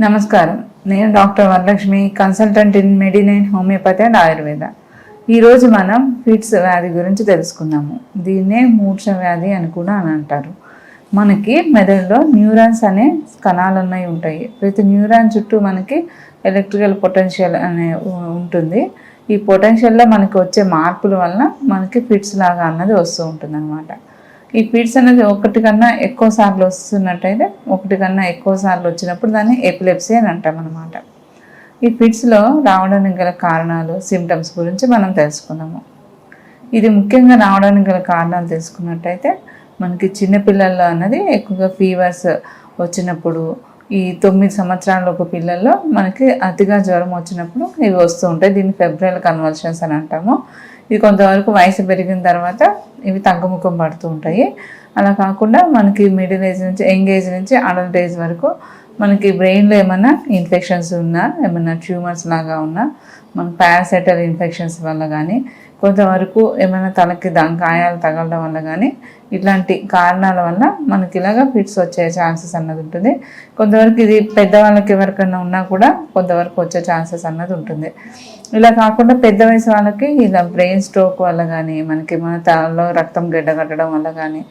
నమస్కారం. నేను doctor Varalakshmi consultant in medicine homeopathy and Ayurveda. ఈరోజు మనం ఫిట్స్ వ్యాధి గురించి తెలుసుకుందాము. దీన్నే మూర్ఛ వ్యాధి అని కూడా అని అంటారు. మనకి మెదడులో న్యూరాన్స్ అనే కణాలు అనేవి ఉంటాయి. ప్రతి న్యూరాన్ చుట్టూ మనకి ఎలక్ట్రికల్ పొటెన్షియల్ అనే ఉంటుంది. ఈ పొటెన్షియల్లో మనకి వచ్చే మార్పుల వలన మనకి ఫిట్స్ లాగా అన్నది వస్తూ ఉంటుంది ఈ ఫిట్స్ అనేది ఒకటి కన్నా ఎక్కువ సార్లు వస్తున్నట్టయితే ఒకటి కన్నా ఎక్కువ సార్లు వచ్చినప్పుడు దాన్ని ఎపిలెప్సీ అని అంటాం అనమాట ఈ ఫిట్స్లో రావడానికి గల కారణాలు సిమ్టమ్స్ గురించి మనం తెలుసుకున్నాము ఇది ముఖ్యంగా రావడానికి గల కారణాలు తెలుసుకున్నట్టయితే మనకి చిన్నపిల్లల్లో అన్నది ఎక్కువగా ఫీవర్స్ వచ్చినప్పుడు ఈ తొమ్మిది సంవత్సరాలలోపు పిల్లల్లో మనకి అతిగా జ్వరం వచ్చినప్పుడు ఇవి వస్తూ ఉంటాయి. దీన్ని ఫెబ్రల్ కన్వల్షన్స్ అని అంటాము. ఇవి కొంతవరకు వయసు పెరిగిన తర్వాత ఇవి తగ్గుముఖం పడుతూ ఉంటాయి. అలా కాకుండా మనకి మిడిల్ ఏజ్ నుంచి యంగ్ ఏజ్ నుంచి అడల్ట్ ఏజ్ వరకు మనకి బ్రెయిన్లో ఏమైనా ఇన్ఫెక్షన్స్ ఉన్నా ఏమైనా ట్యూమర్స్ లాగా ఉన్నా మన పారాసైటల్ ఇన్ఫెక్షన్స్ వల్ల కానీ కొంతవరకు ఏమైనా తలకి దా గాయాలు తగలడం వల్ల కానీ ఇట్లాంటి కారణాల వల్ల మనకి ఇలాగ ఫిట్స్ వచ్చే ఛాన్సెస్ అన్నది ఉంటుంది. కొంతవరకు ఇది పెద్దవాళ్ళకి ఎవరికైనా ఉన్నా కూడా కొంతవరకు వచ్చే ఛాన్సెస్ అన్నది ఉంటుంది. ఇలా కాకుండా పెద్ద వయసు వాళ్ళకి ఇలా బ్రెయిన్ స్ట్రోక్ వల్ల కానీ మనకి మన తలలో రక్తం గడ్డగట్టడం వల్ల కానీ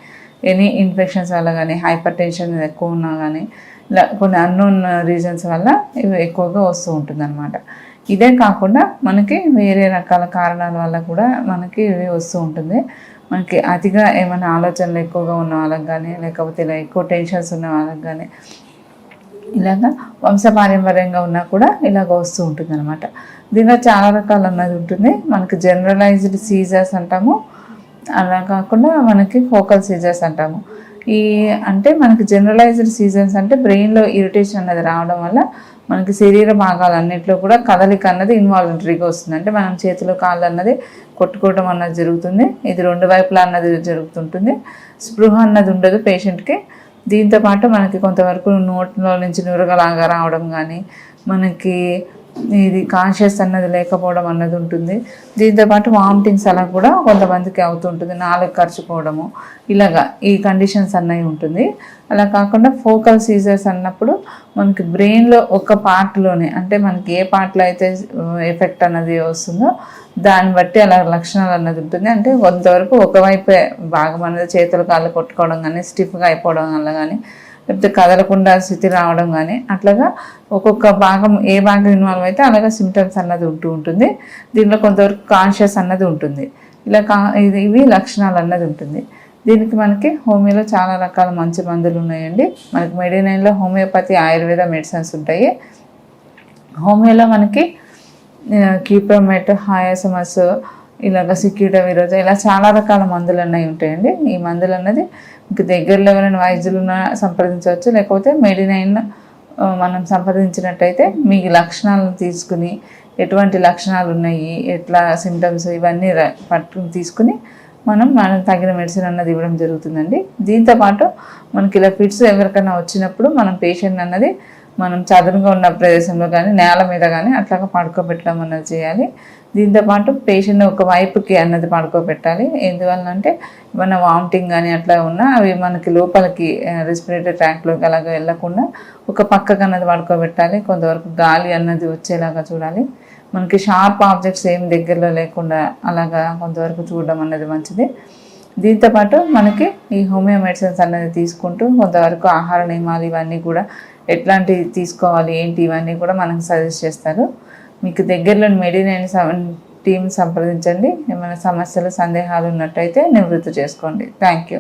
ఎనీ ఇన్ఫెక్షన్స్ వల్ల కానీ హైపర్ టెన్షన్ ఎక్కువ ఉన్నా కానీ ఇలా కొన్ని అన్నోన్ రీజన్స్ వల్ల ఇవి ఎక్కువగా వస్తూ ఉంటుంది ఇదే కాకుండా మనకి వేరే రకాల కారణాల వల్ల కూడా మనకి ఇవి వస్తూ ఉంటుంది. మనకి అతిగా ఏమైనా ఆలోచనలు ఎక్కువగా ఉన్న వాళ్ళకి కానీ లేకపోతే ఇలా ఎక్కువ టెన్షన్స్ ఉన్న వాళ్ళకి కానీ ఇలాగా వంశపారంపర్యంగా ఉన్నా కూడా ఇలాగ వస్తూ ఉంటుంది అనమాట దీనిలో చాలా రకాలు అన్నది ఉంటుంది. మనకి జనరలైజ్డ్ సీజర్స్ అంటాము. అలా కాకుండా మనకి ఫోకల్ సీజర్స్ అంటాము. ఈ అంటే మనకి జనరలైజ్డ్ సీజన్స్ అంటే బ్రెయిన్లో ఇరిటేషన్ అనేది రావడం వల్ల మనకి శరీర భాగాలన్నింటిలో కూడా కదలిక అన్నది ఇన్వాలంటరీగా వస్తుంది. అంటే మనం చేతులు కాళ్ళు అన్నది కొట్టుకోవడం అన్నది జరుగుతుంది. ఇది రెండు వైపులా అన్నది జరుగుతుంటుంది. స్పృహ అన్నది ఉండదు పేషెంట్కి దీంతో పాటు మనకి కొంతవరకు నోట్లో నుంచి నురగలాగా రావడం కానీ మనకి ఇది కాన్షియస్ అన్నది లేకపోవడం అన్నది ఉంటుంది. దీంతో పాటు వామిటింగ్స్ అలా కూడా కొంతమందికి అవుతుంటుంది నాలుగు ఖర్చుకోవడము ఇలాగా ఈ కండిషన్స్ అన్నవి ఉంటుంది. అలా కాకుండా ఫోకల్ సీజర్స్ అన్నప్పుడు మనకి బ్రెయిన్లో ఒక పార్ట్లోనే అంటే మనకి ఏ పార్ట్లో అయితే uh, ఎఫెక్ట్ అన్నది వస్తుందో దాన్ని బట్టి అలా లక్షణాలు అన్నది ఉంటుంది. అంటే కొంతవరకు ఒకవైపే భాగం అనేది చేతులు కాళ్ళు కొట్టుకోవడం కానీ స్టిఫ్గా అయిపోవడం వల్ల కానీ లేకపోతే కదలకుండా స్థితి రావడం కానీ అట్లాగా ఒక్కొక్క భాగం ఏ భాగం ఇన్వాల్వ్ అయితే అలాగా సిమ్టమ్స్ అన్నది ఉంటూ ఉంటుంది. దీనిలో కొంతవరకు కాన్షియస్ అన్నది ఉంటుంది. ఇలా కా ఇది ఇవి లక్షణాలు అన్నది ఉంటుంది. దీనికి మనకి హోమియోలో చాలా రకాల మంచి మందులు ఉన్నాయండి. మనకి మెడినైన్లో హోమియోపతి ఆయుర్వేద మెడిసిన్స్ ఉంటాయి. హోమియోలో మనకి కీప్రోమెట్ హాయాసమస్ ఇలాగ సిక్యూట విరోజ ఇలా చాలా రకాల మందులు అన్నవి ఉంటాయండి. ఈ మందులు అన్నది మీకు దగ్గరలో ఎవరైనా వైద్యులున్నా సంప్రదించవచ్చు లేకపోతే మెడినైన్ మనం సంప్రదించినట్టయితే మీ లక్షణాలను తీసుకుని ఎటువంటి లక్షణాలు ఉన్నాయి ఎట్లా సిమ్టమ్స్ ఇవన్నీ పట్టుకుని తీసుకుని మనం మనం తగిన మెడిసిన్ అన్నది ఇవ్వడం జరుగుతుందండి. దీంతో పాటు మనకి ఇలా ఫిట్స్ ఎవరికైనా వచ్చినప్పుడు మనం పేషెంట్ అన్నది మనం చదునుగా ఉన్న ప్రదేశంలో కానీ నేల మీద కానీ అట్లాగా పడుకోబెట్టడం అన్నది చేయాలి. దీంతో పాటు పేషెంట్ ఒక వైపుకి అన్నది పడుకోబెట్టాలి. ఎందువల్ల అంటే ఏమైనా వామిటింగ్ కానీ అట్లా ఉన్నా అవి మనకి లోపలికి రెస్పిరేటరీ ట్రాక్లోకి అలాగ వెళ్ళకుండా ఒక పక్కకు అన్నది పడుకోబెట్టాలి. కొంతవరకు గాలి అన్నది వచ్చేలాగా చూడాలి. మనకి షార్ప్ ఆబ్జెక్ట్స్ ఏం దగ్గరలో లేకుండా అలాగా కొంతవరకు చూడడం అన్నది మంచిది. దీంతోపాటు మనకి ఈ హోమియో మెడిసిన్స్ అనేది తీసుకుంటూ కొంతవరకు ఆహార నియమాలు ఇవన్నీ కూడా ఎట్లాంటివి తీసుకోవాలి ఏంటి ఇవన్నీ కూడా మనకు సజెస్ట్ చేస్తారు. మీకు దగ్గరలోని మెడినైన్ టీం సంప్రదించండి. ఏమైనా సమస్యలు సందేహాలు ఉన్నట్టయితే నివృత్తి చేసుకోండి. Thank you.